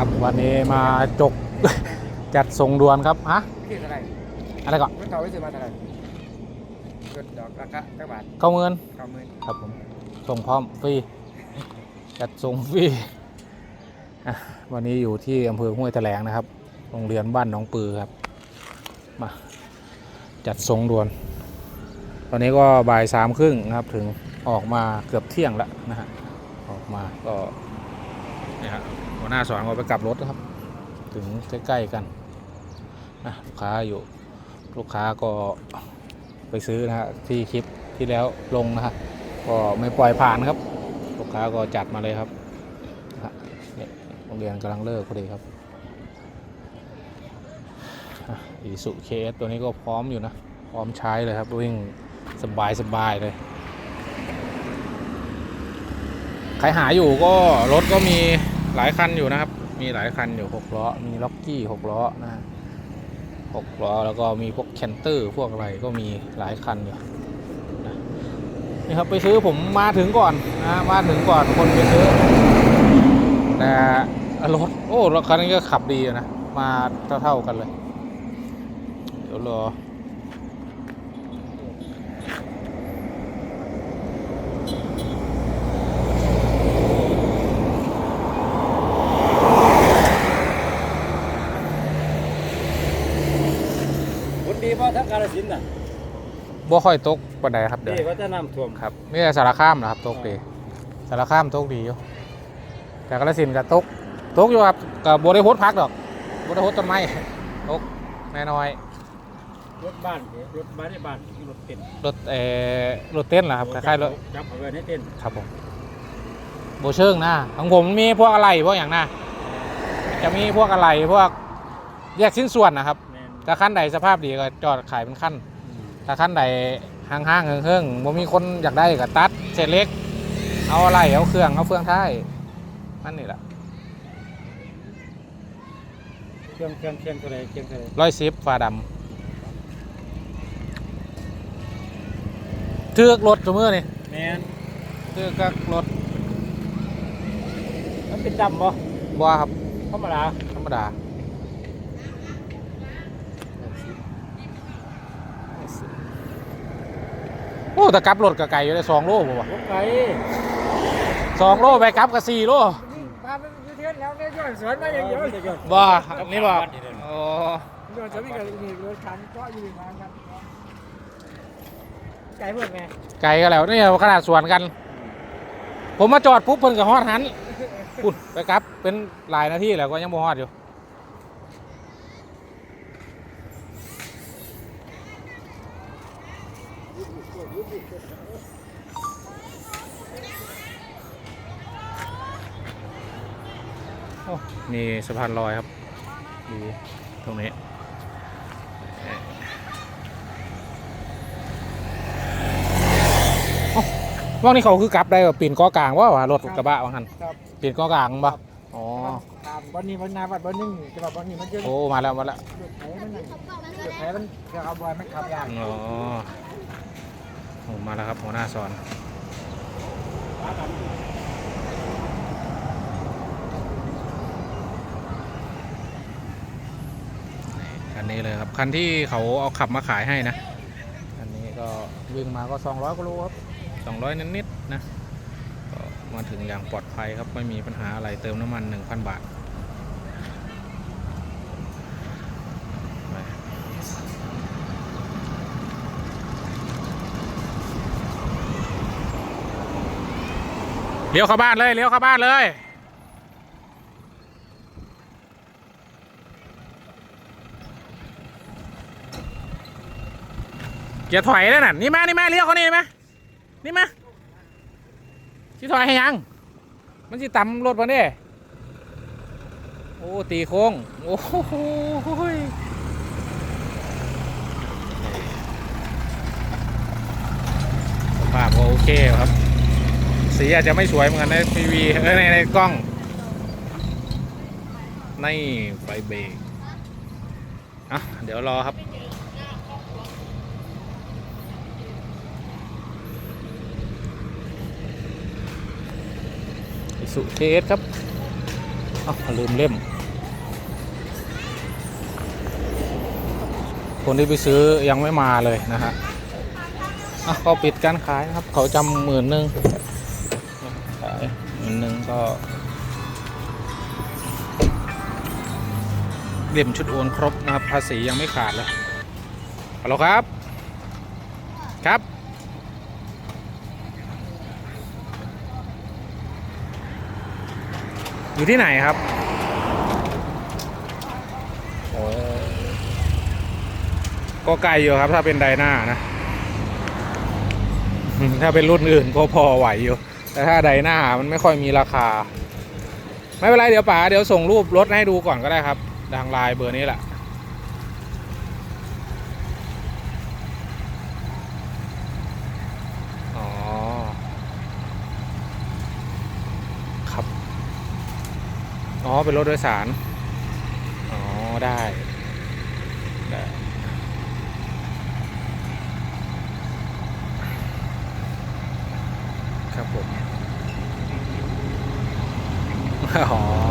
ครับ วันนี้มาจก จัดส่งด่วนครับฮะพี่เท่าไหร่อะไรก่อนเมื่อเก่าไว้ซื้อมาเท่าไหร่เกิดดอกราคาเท่าบาทเก้าหมื่นเก้าหมื่นครับผมส่งพร้อมฟรีจัดส่งฟรีอะวันนี้อยู่ที่อำเภอห้วยแถลงนะครับ โรงเรียนบ้านหนองปือครับ มาจัดส่งด่วน ตอนนี้ก็บ่ายสามครึ่งนะครับถึงออกมาเกือบเที่ยงแล้วนะฮะออกมาก็เนี่ยหัวหน้าสอนก็ไปกลับรถนะครับ ถึงใกล้ๆกันนะลูกค้าอยู่ลูกค้าก็ไปซื้อนะฮะที่คลิปที่แล้วลงนะฮะก็ไม่ปล่อยผ่านครับ ลูกค้าก็จัดมาเลยครับนี่โรงเรียนกำลังเลิกพอดีครับอีสุเคสตัวนี้ก็พร้อมอยู่นะ พร้อมใช้เลยครับ วิ่งสบายสบายเลย ใครหาอยู่ก็รถก็มี หลายคันอยู่นะครับ มีหลายคันอยู่หกล้อ มีล็อกกี้หกล้อนะหกล้อแล้วก็มีพวกแคนเตอร์พวกอะไรก็มีหลายคันอยู่นะนี่ครับไปซื้อผมมาถึงก่อนนะมาถึงก่อนคนไปซื้อแต่รถโอ้รถคันนี้ก็ขับดีนะมาเท่าๆกันเลยเดี๋ยวรอ ผลดีเพราะทั้งกาลสินธุ์น่ะบ่ค่อยตกปานใดครับเดี๋ยวดีเพราะจะน้ำท่วมครับไม่ใช่สารคามนะครับตกดีสารคามตกดีอยู่แต่กระสินธุ์ก็ตกตกอยู่ครับกับบริโภคพักดอกบริโภคต้นไม้ตกแน่น้อยรถบ้านรถบ้านในบ้านรถเต็นรถเอ่อรถเต้นเหรอครับคล้ายๆรถจับเอาไว้ในเต็นท์ครับผมโบเชิงนะของผมมีพวกอะไรพวกอย่างนะจะมีพวกอะไรพวกแยกชิ้นส่วนนะครับ แม่นถ้าขั้นใดสภาพดีก็จอดขายเป็นขั้นถ้าขั้นใดห้างๆเฮิงๆบ่มีคนอยากได้ก็ตัดเศษเล็ก เอาอะไรเอาเครื่องเอาเฟืองท้ายนั่นนี่แหละเครื่องเครื่องเครื่องเท่าไหรเครื่องเท่าไหรร้อยสิบฟ้าดำเทือกรถตัวมือนี่แม่นเทือกกับรถมันเป็นดำบ่บัวครับธรรมดาธรรมดา โอ้แต่กลับรถกับไก่อยู่ได้สองโลบ่วะรถไฟสองโลไปกลับกับสี่โลพาไปเที่ยวแล้วเนี่ยย้อนสวนมาอย่างเดียวบ่นี่บ่อ๋อย้อนสวนมีกับมีรถคันก็อยู่ทางกันไกลเพิ่มไงไก่ก็แล้วนี่ขนาดสวนกัน ผมมาจอดปุ๊บเพิ่นกับฮอดหันปุ่นไปกลับเป็นหลายนาทีแล้วก็ยังบ่ฮอดอยู่ อ้มีสะพานลอยครับดีตรงนี้เอ้าว่างนี่เขาคือกลับได้แบบปีนเกอกลางว่าวะรถกระบะว่างหันครับปีนเกอกลางบ่อ๋อตามวันนี้วันนาวันวันนึงจะแบบวันนี้มันเยอะโอ้มาแล้วมาแล้วรถไถมันนั่นรถไถมันจะเอาบอยมันขับยากอ๋อโอ้มาแล้วครับหัวหน้าสอน นี้เลยครับ คันที่เขาเอาขับมาขายให้นะ อันนี้ก็วิ่งมาก็ 200กิโลครับ200 นิดๆนะก็มาถึงอย่างปลอดภัยครับไม่มีปัญหาอะไรเติมน้ำมัน 1,000 บาทเลี้ยวเข้าบ้านเลยเลี้ยวเข้าบ้านเลย เกียร์ถอยแล้วน่ะนี่มานี่มาเลี้ยวเขานี่มานี่มาชิถอยให้ยัง มันสิต่ำรถมาเนี่ยโอ้ตีโค้งโอ้โหภาพโอเคครับ สีอาจจะไม่สวยเหมือนกันในทีวีเออในในกล้อง ในไฟเบรกอะเดี๋ยวรอครับ สุเทสครับอ้าวลืมเล่ม คนที่ไปซื้อยังไม่มาเลยนะฮะอะก็ปิดการขายครับ เขาจำหมื่นหนึ่งขายหมื่นหนึ่งก็เล่มชุดโอนครบนะครับ ภาษียังไม่ขาดเลยฮัลโหลครับ ครับ อยู่ที่ไหนครับโอ้ก็ไกลอยู่ครับถ้าเป็นไดนานะ ถ้าเป็นรุ่นอื่นก็พอไหวอยู่ แต่ถ้าไดนามันไม่ค่อยมีราคา ไม่เป็นไรเดี๋ยวป๋าเดี๋ยวส่งรูปรถให้ดูก่อนก็ได้ครับทางไลน์เบอร์นี้แหละ อ๋อ ครับ อ๋อ เป็นรถโดยสาร อ๋อ ได้ ได้ ครับผม อ๋อ